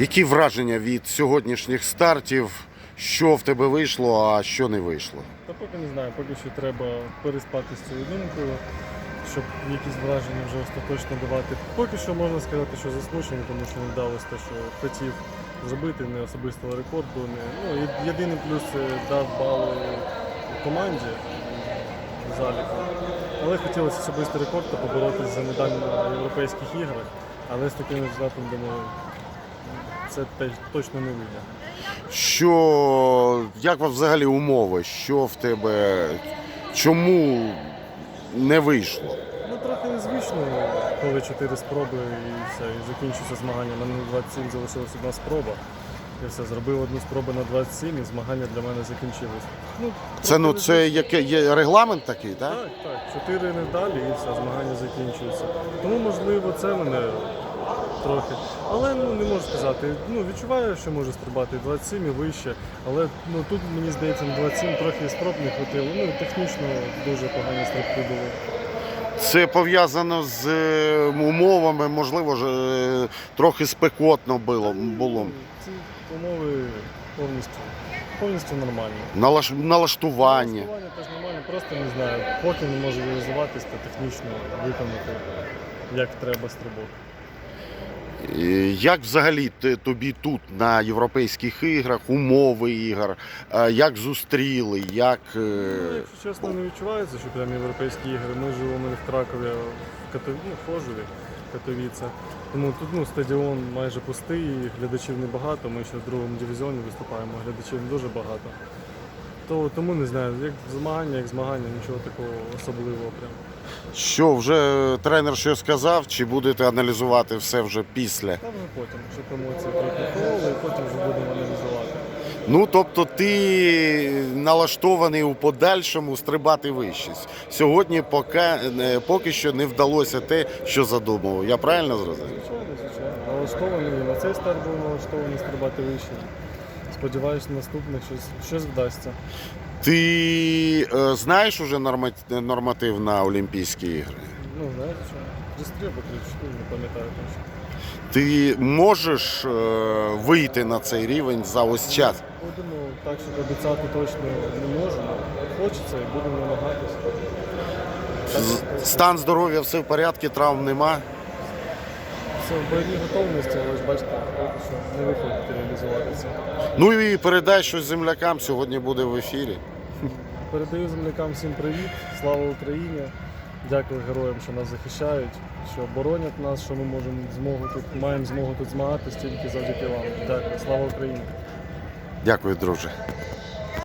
Які враження від сьогоднішніх стартів? Що в тебе вийшло, а що не вийшло? Та поки не знаю, поки що треба переспати з цією думкою, щоб якісь враження вже остаточно давати. Поки що можна сказати, що засмучений, тому що не вдалося те, що хотів зробити, не особистого рекорду. Не... Ну, єдиний плюс дав бали команді в заліку. Але хотілося особистий рекорд та поборотися за медаль на європейських іграх. Але з таким результатом, думаю, це точно не вийде. Що як взагалі умови? Що в тебе? Чому не вийшло? Ну, трохи незвично, коли чотири спроби і все, і закінчується змагання. Мене на 27 залишилась одна спроба. І все, зробив одну спробу на 27 і змагання для мене закінчилось. Ну, Це ну це яке є регламент такий, так? Так, так. Чотири невдалі і все, змагання закінчується. Тому, можливо, це мене трохи. Але ну, не можу сказати. Ну, відчуваю, що можу стрибати 27 і вище. Але ну, тут, мені здається, на 27 трохи спроб не хватило. Ну, технічно дуже погані стрибки були. Це пов'язано з е, умовами, можливо, ж, е, трохи спекотно було. було. Ці умови повністю, повністю нормальні. Налаш... Налаштування. Налаштування теж нормально, просто не знаю. Поки не можу реалізуватись та технічно виконати, як треба стрибок. Е, Як взагалі тобі тут на європейських іграх, умови ігор, е, як зустріли, як. е, Ну, якщо чесно, не відчувається, що прям європейські ігри. Ми живемо в Кракові, в Катові, ну, в Хожеві, Катовіце. Тому тут ну, стадіон майже пустий, глядачів небагато. Ми ще в другому дивізіоні виступаємо, глядачів дуже багато. То, тому не знаю, як змагання, як змагання, нічого такого особливого прям. Що вже тренер що сказав, чи будете аналізувати все вже після? Та вже потім, щоб емоції трохи і потім вже будемо аналізувати. Ну тобто ти налаштований у подальшому стрибати вище. Сьогодні поки, е, поки що не вдалося те, що задумав. Я правильно зрозумів? Звичайно, звичайно. Налаштований і на цей старт був налаштований стрибати вище. Сподіваюся, наступних щось, щось вдасться. Ти е, знаєш уже норма- норматив на Олімпійські ігри? Ну, знаєте що? Пристрібок 34, не пам'ятаю точно. Ти можеш е, вийти на цей рівень за ось час? Будемо так, щоб обіцяти точно не можемо. Хочеться і будемо намагатися. З- Стан здоров'я все в порядку, травм нема. Все в бойовій готовності, але ж бачите, поки що не виходить реалізуватися. Ну і передай щось землякам, сьогодні буде в ефірі. Передаю землякам всім привіт, слава Україні. Дякую героям, що нас захищають, що боронять нас, що ми можемо змогу тут, маємо змогу тут змагатися тільки завдяки вам. Дякую, слава Україні. Дякую, друже.